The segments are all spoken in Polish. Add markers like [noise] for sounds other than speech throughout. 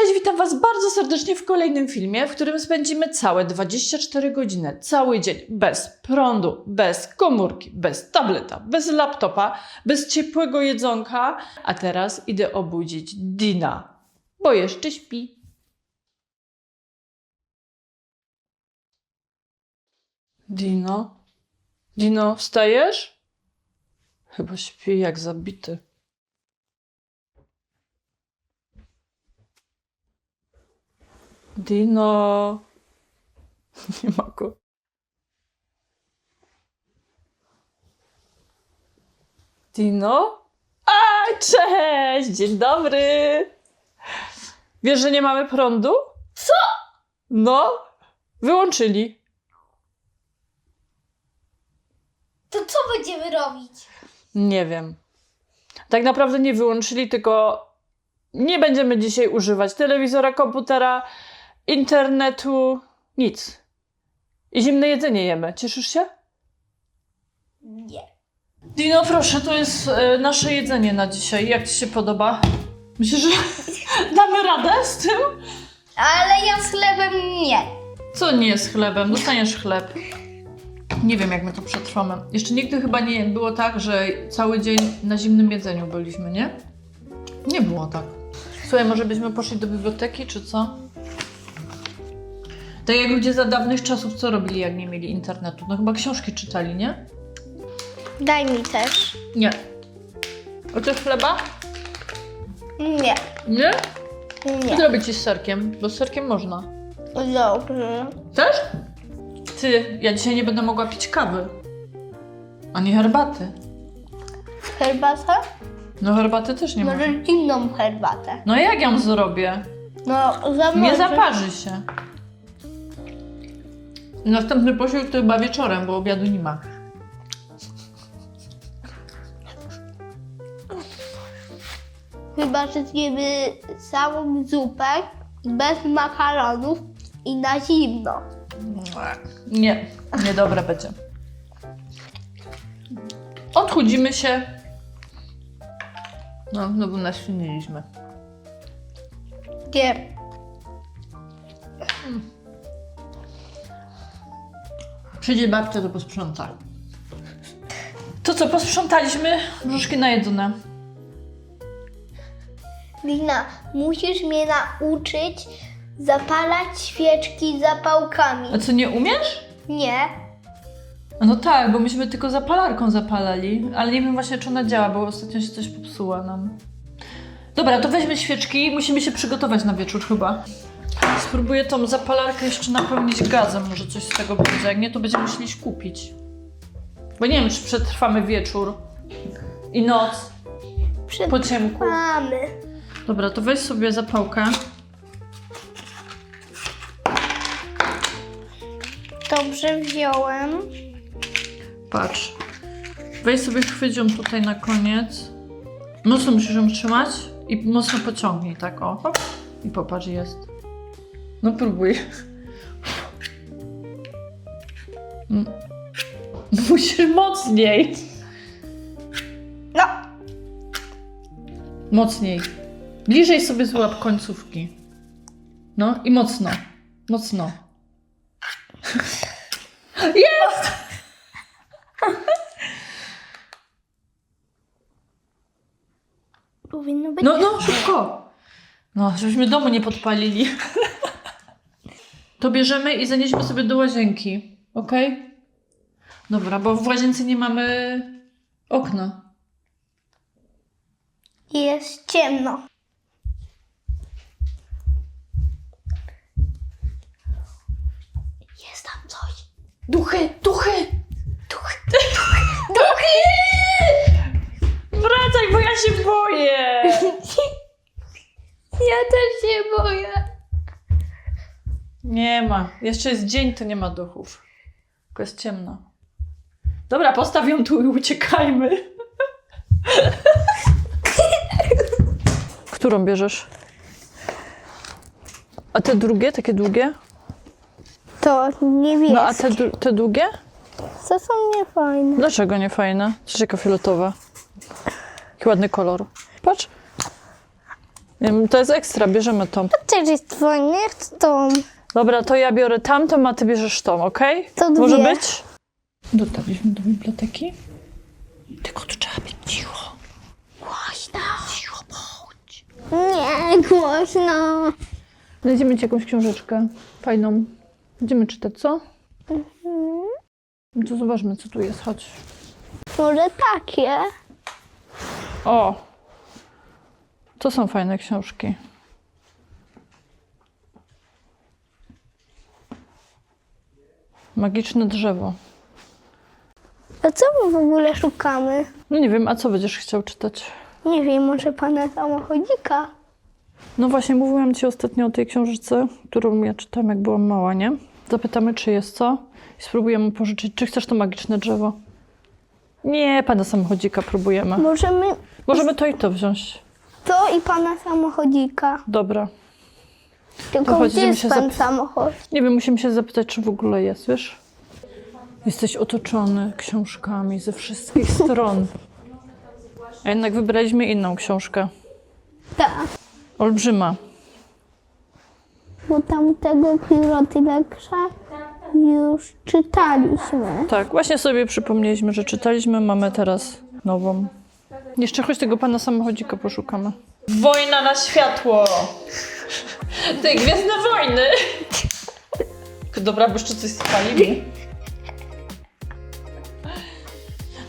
Cześć, witam Was bardzo serdecznie w kolejnym filmie, w którym spędzimy całe 24 godziny, cały dzień bez prądu, bez komórki, bez tableta, bez laptopa, bez ciepłego jedzonka. A teraz idę obudzić Dina, bo jeszcze śpi. Dino? Dino, wstajesz? Chyba śpi jak zabity. Dino. [laughs] Nie ma go. Dino? A, cześć! Dzień dobry! Wiesz, że nie mamy prądu? Co? No, wyłączyli. To co będziemy robić? Nie wiem. Tak naprawdę nie wyłączyli, tylko nie będziemy dzisiaj używać telewizora, komputera, internetu, nic. I zimne jedzenie jemy. Cieszysz się? Nie. Dino, proszę, to jest e, nasze jedzenie na dzisiaj. Jak Ci się podoba? Myślisz, że [laughs] damy radę z tym? Ale ja z chlebem nie. Co nie jest chlebem? Dostaniesz chleb. Nie wiem, jak my to przetrwamy. Jeszcze nigdy chyba nie było tak, że cały dzień na zimnym jedzeniu byliśmy, nie? Nie było tak. Słuchaj, może byśmy poszli do biblioteki, czy co? Tak jak ludzie za dawnych czasów, co robili, jak nie mieli internetu? No chyba książki czytali, nie? Daj mi też. Nie. Chcesz chleba? Nie. Nie? Nie. Zrobię ci z serkiem, bo z serkiem można. Dobrze. Też? Ty, ja dzisiaj nie będę mogła pić kawy. Ani herbaty. Herbatę? No herbaty też nie mogę. Może zimną herbatę. No jak ją zrobię? No, za Nie zaparzy się. Następny posiłek to chyba wieczorem, bo obiadu nie ma. Chyba, że zjemy całą zupę bez makaronów i na zimno. Nie, niedobre będzie. Odchudzimy się. No, no bo naświniliśmy. Nie. Przyjdzie babcia, to posprząta. To co, posprzątaliśmy? Brzuszki najedzone. Lina, musisz mnie nauczyć zapalać świeczki zapałkami. A co, nie umiesz? Nie. No tak, bo myśmy tylko zapalarką zapalali, ale nie wiem właśnie, czy ona działa, bo ostatnio się coś popsuła nam. Dobra, to weźmy świeczki, musimy się przygotować na wieczór chyba. Spróbuję tą zapalarkę jeszcze napełnić gazem, może coś z tego będzie, jak nie, to będziemy musieli kupić. Bo nie wiem, czy przetrwamy wieczór i noc po ciemku. Mamy. Dobra, to weź sobie zapałkę. Dobrze wziąłem. Patrz. Weź sobie chwyć ją tutaj na koniec. Mocno musisz ją trzymać i mocno pociągnij, tak o. Hop. I popatrz, jest. No próbuj. Mm. Musisz mocniej. No. Mocniej. Bliżej sobie złap końcówki. No i mocno. Mocno. Jest! Powinno być. No, no, szybko. No, żebyśmy domu nie podpalili. To bierzemy i zanieśmy sobie do łazienki. Ok? Dobra, bo w łazience nie mamy okna. Jest ciemno. Jest tam coś. Duchy, duchy! Duchy. [laughs] Duchy! Wracaj, bo ja się boję! [laughs] Ja też się boję. Nie ma. Jeszcze jest dzień, to nie ma duchów. Tylko jest ciemno. Dobra, postaw ją tu i uciekajmy. Którą bierzesz? A te drugie, takie długie? To niebieskie. No a te, dru- te długie? To są niefajne. Dlaczego nie fajne? Przecież jaka fioletowa. Jaki ładny kolor. Patrz. Wiem, To jest ekstra, bierzemy tą. Też jest fajnie, chcę tą. Dobra, to ja biorę tamtą, a ty bierzesz tą, okej? To Może dwie. być? Dotarliśmy do biblioteki. Tylko tu trzeba być cicho. Głośno. Cicho bądź. Nie, głośno. Znajdziemy ci jakąś książeczkę fajną. Będziemy czytać, co? No to zobaczmy, co tu jest, chodź. Może takie. O! To są fajne książki. Magiczne drzewo. A co my w ogóle szukamy? No nie wiem, a co będziesz chciał czytać? Nie wiem, może pana samochodzika? No właśnie, mówiłam ci ostatnio o tej książce, którą ja czytałam, jak byłam mała, nie? Zapytamy, czy jest co i spróbujemy pożyczyć. Czy chcesz to magiczne drzewo? Nie, pana samochodzika próbujemy. Możemy Możemy to i to wziąć. to i pana samochodzika. Dobra. Tylko chodź, gdzie jest się pan zap- samochód? Nie wiem, musimy się zapytać, czy w ogóle jest, wiesz? Jesteś otoczony książkami ze wszystkich stron. A jednak wybraliśmy inną książkę. Tak. Olbrzyma. Bo tamtego Pirotyleksza już czytaliśmy. Tak, właśnie sobie przypomnieliśmy, że czytaliśmy, mamy teraz nową. Jeszcze choć tego pana samochodzika poszukamy. Wojna na światło! Te Gwiezdne Wojny! Dobra, bo jeszcze coś spalimy.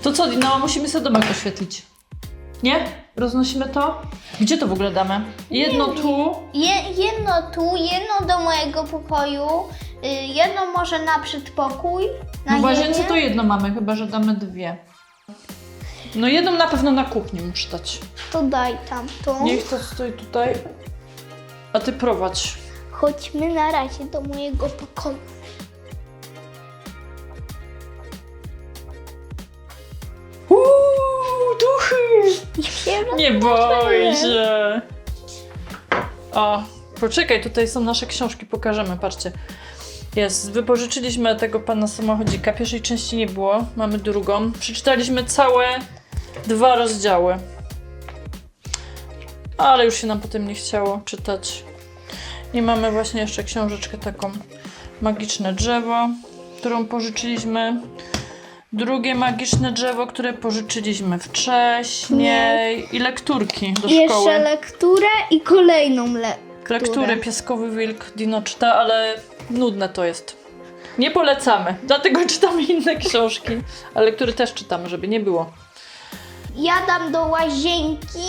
To co, no musimy sobie domek oświetlić. Nie? Roznosimy to? Gdzie to w ogóle damy? Jedno tu. Je, jedno tu, jedno do mojego pokoju, y, jedno może na przedpokój. Na No w łazience ziemię. to jedno mamy, chyba że damy dwie. No jedną na pewno na kuchni muszę dać. To daj tam to. Niech to stoi tutaj. A ty prowadź. Chodźmy na razie do mojego pokoju. Uuu, duchy! Się Nie boj się. O, poczekaj, tutaj są nasze książki, pokażemy, patrzcie. Jest, wypożyczyliśmy tego pana samochodzika. Pierwszej części nie było, mamy drugą. Przeczytaliśmy całe dwa rozdziały. Ale już się nam potem nie chciało czytać. I mamy właśnie jeszcze książeczkę taką Magiczne drzewo, którą pożyczyliśmy. Drugie magiczne drzewo, które pożyczyliśmy wcześniej. I lekturki do Jeszcze szkoły. lekturę i kolejną lekturę. Lektury Pieskowy Wilk Dino czyta, ale nudne to jest. Nie polecamy, dlatego [laughs] czytamy inne książki. Ale lektury też czytamy, żeby nie było. Ja dam do łazienki,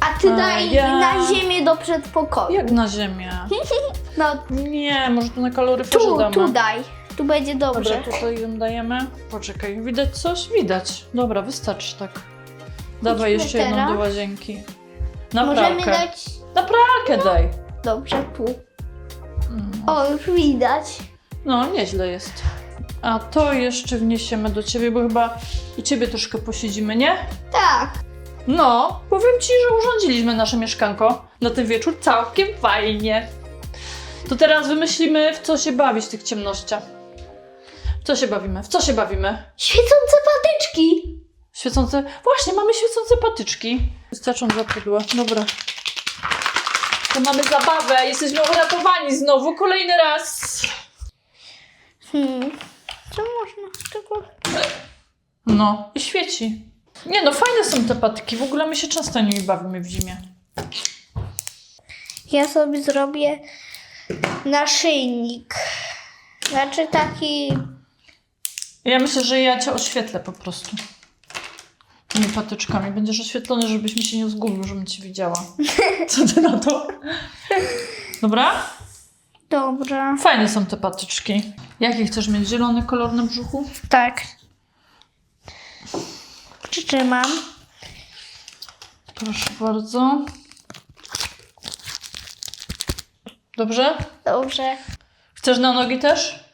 a ty A daj ja- na ziemię do przedpokoju. Jak na ziemię? [laughs] No Nie, może tu na kaloryferze tu, damy. tu daj. Tu będzie dobrze. Dobra, tutaj ją dajemy. Poczekaj, widać coś? Widać. Dobra, wystarczy tak. Dawaj jeszcze jedną teraz. do łazienki. Na Możemy pralkę. dać Na pralkę daj. dobrze tu. Mm. O, już widać. No, nieźle jest. A to jeszcze wniesiemy do ciebie, bo chyba u ciebie troszkę posiedzimy, nie? Tak. No, powiem ci, że urządziliśmy nasze mieszkanko na ten wieczór całkiem fajnie. To teraz wymyślimy, w co się bawić w tych ciemnościach. W co się bawimy? W co się bawimy? Świecące patyczki. Świecące. Właśnie, mamy świecące patyczki. Wystarczą dwa pudła. Dobra. To mamy zabawę. Jesteśmy uratowani znowu. Kolejny raz. Hmm. Co można z tego? No, i świeci. Nie no, fajne są te patyki. W ogóle my się często nimi bawimy w zimie. Ja sobie zrobię naszyjnik. Znaczy taki. Ja myślę, że ja cię oświetlę po prostu. Tymi patyczkami. Będziesz oświetlony, żebyś mi się nie zgubił, żebym cię widziała. [laughs] Co ty na to? Dobra? Dobra. Fajne są te patyczki. Jaki chcesz mieć? Zielony kolor na brzuchu? Tak. Przytrzymam. Proszę bardzo. Dobrze? Dobrze. Chcesz na nogi też?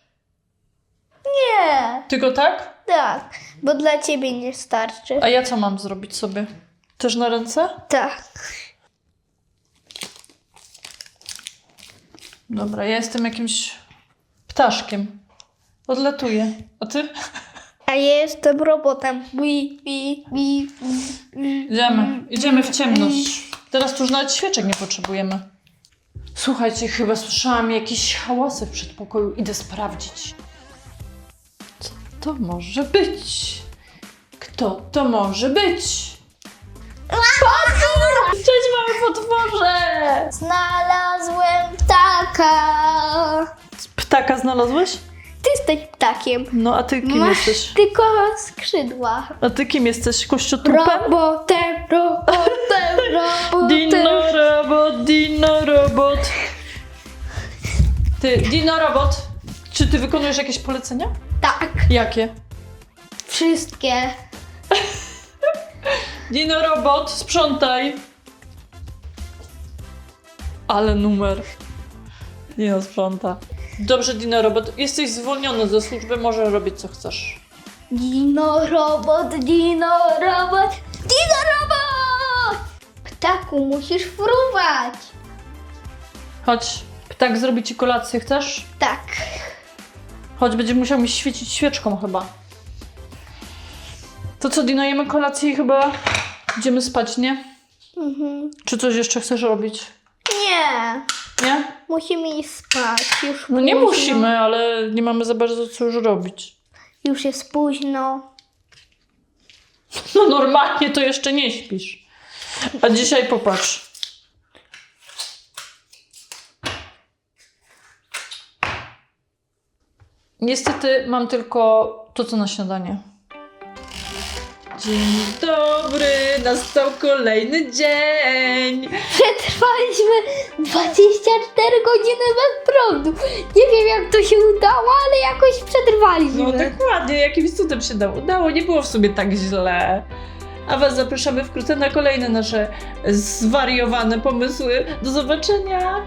Nie. Tylko tak? Tak. Bo dla ciebie nie starczy. A ja co mam zrobić sobie? Też na ręce? Tak. Dobra, ja jestem jakimś ptaszkiem. Odlatuję. A ty? A ja jestem robotem. Bi, bi, bi, bi, bi. Idziemy. Idziemy w ciemność. Teraz tu już nawet świeczek nie potrzebujemy. Słuchajcie, chyba słyszałam jakieś hałasy w przedpokoju. Idę sprawdzić. Co to może być? Kto to może być? Potwór! Cześć, mamy potworze! Znalazłem ptaka. Ptaka znalazłeś? Ty jesteś ptakiem. No, a ty kim Masz jesteś? tylko skrzydła. A ty kim jesteś? Kościotrupem? Robotem, robotem, [laughs] robotem. Dino robot, dino robot. Ty, dino robot, czy ty wykonujesz jakieś polecenia? Tak, Jakie? wszystkie. [laughs] Dino robot, sprzątaj. Ale numer. Dino sprząta. Dobrze, Dino robot, jesteś zwolniony ze służby, możesz robić co chcesz. Dino robot, dino robot, dino robot! Ptaku, musisz fruwać. Chodź, ptak zrobi ci kolację, chcesz? Tak. Chodź, będziesz musiał mi świecić świeczką chyba. To co, Dino, jemy kolację i chyba idziemy spać, nie? Mhm. Czy coś jeszcze chcesz robić? Nie, Nie? musimy iść spać. Już No nie późno. musimy, ale nie mamy za bardzo co już robić. Już jest późno. No normalnie to jeszcze nie śpisz. A dzisiaj popatrz. Niestety mam tylko to, co na śniadanie. Dzień dobry, nastał kolejny dzień. Przetrwaliśmy 24 godziny bez prądu. Nie wiem jak to się udało, ale jakoś przetrwaliśmy. No dokładnie, jakimś cudem się dało. Udało, nie było w sumie tak źle. A Was zapraszamy wkrótce na kolejne nasze zwariowane pomysły. Do zobaczenia!